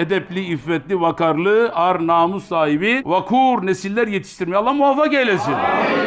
edepli, iffetli, vakarlı, ar, namus sahibi, vakur nesiller yetiştirmeye Allah muvaffak eylesin.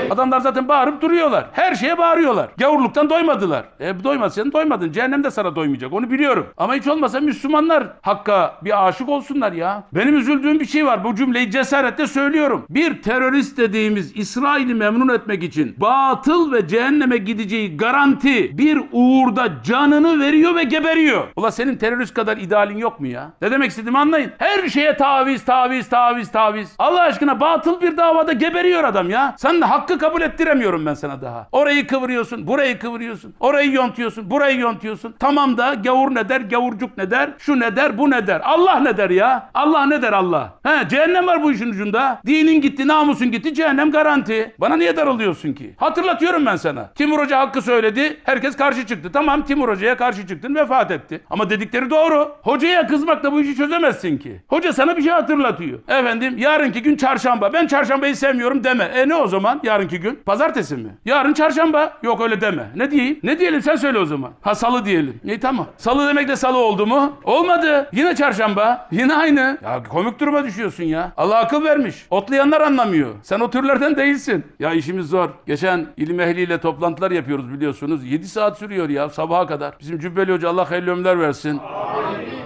Adamlar zaten bağırıp duruyorlar. Her şeye bağırıyorlar. Gavurluktan doymadılar. E doymasaydın doymadın. Cehennem de sana doymayacak. Onu biliyorum. Ama hiç olmazsa Müslümanlar Hakk'a bir aşık olsunlar ya. Benim üzüldüğüm bir şey var. Bu cümleyi cesaretle söylüyorum. Bir terörist dediğimiz İsrail'i memnun etmek için batıl ve cehenneme gideceği garanti bir uğurda canını veriyor ve geberiyor. Ula senin terörist kadar idealin yok mu ya? Ne demek istediğimi anlayın. Her şeye taviz, taviz, taviz, taviz. Allah aşkına batıl bir davada geberiyor adam ya. Sen de hakkı kabul ettiremiyorum ben sana daha. Orayı kıvırıyorsun, burayı kıvırıyorsun. Orayı yontuyorsun, burayı yontuyorsun. Tamam da gavur ne der, gavurcuk ne der, şu ne der, bu ne der. Allah ne der ya? Allah ne der Allah? He cehennem var bu işin ucunda. Dinin gitti, namusun gitti, cehennem garanti. Bana niye darılıyorsun ki? Hatırlatıyorum ben sana. Timur Hoca hakkı söyledi, herkes karşı çıktı. Tamam Timur Hoca'ya karşı çıktın, vefat etti. Ama dedikleri doğru. Hocaya kızmakla bu işi çözemezsin ki. Hoca sana bir şey hatırlatıyor. Efendim yarınki gün çarşamba. Ben çarşambayı sevmiyorum deme. E ne o zaman yarınki gün? Pazartesi mi? Yarın çarşamba. Yok öyle deme. Ne diyeyim? Ne diyelim sen söyle o zaman. Ha salı diyelim. İyi tamam. Salı demek de salı oldu mu? Olmadı. Yine çarşamba. Yine aynı. Ya komik duruma düşüyorsun ya. Allah akıl vermiş. Otlayanlar anlamıyor. Sen o türlerden değilsin. Ya işimiz zor. Geçen ilim ehliyle toplantılar yapıyoruz biliyorsunuz. 7 saat sürüyor ya sabaha kadar. Bizim Cübbeli Hoca Allah hayırlı ömürler versin.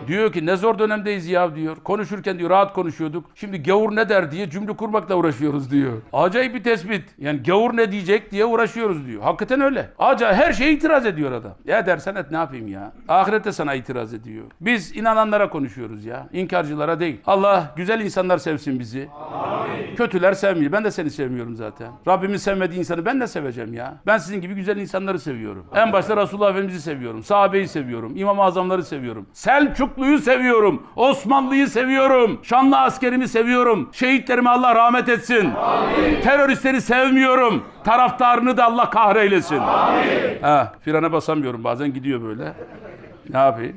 Diyor ki ne zor dönemdeyiz ya diyor. Konuşurken diyor rahat konuşuyorduk. Şimdi gavur ne der diye cümle kurmakla uğraşıyoruz diyor. Acayip bir tespit. Yani gavur ne diyecek diye uğraşıyoruz diyor. Hakikaten öyle. Acayip her şeye itiraz ediyor adam. Ya dersen et ne yapayım ya. Ahirette sana itiraz ediyor. Biz inananlara konuşuyoruz ya. İnkarcılara değil. Allah güzel insanlar sevsin bizi. Kötüler sevmiyor. Ben de seni sevmiyorum zaten. Rabbimin sevmediği insanı ben de seveceğim ya. Ben sizin gibi güzel insanları seviyorum. En başta Resulullah Efendimiz'i seviyorum. Sahabeyi seviyorum. İmam-ı Azamları seviyorum. Selçuklu'yu seviyorum. Osmanlı'yı seviyorum. Şanlı askerimi seviyorum. Şehitlerime Allah rahmet etsin. Teröristleri sevmiyorum. Taraftarını da Allah kahreylesin. Ha, frene basamıyorum. Bazen gidiyor böyle. Ne yapayım?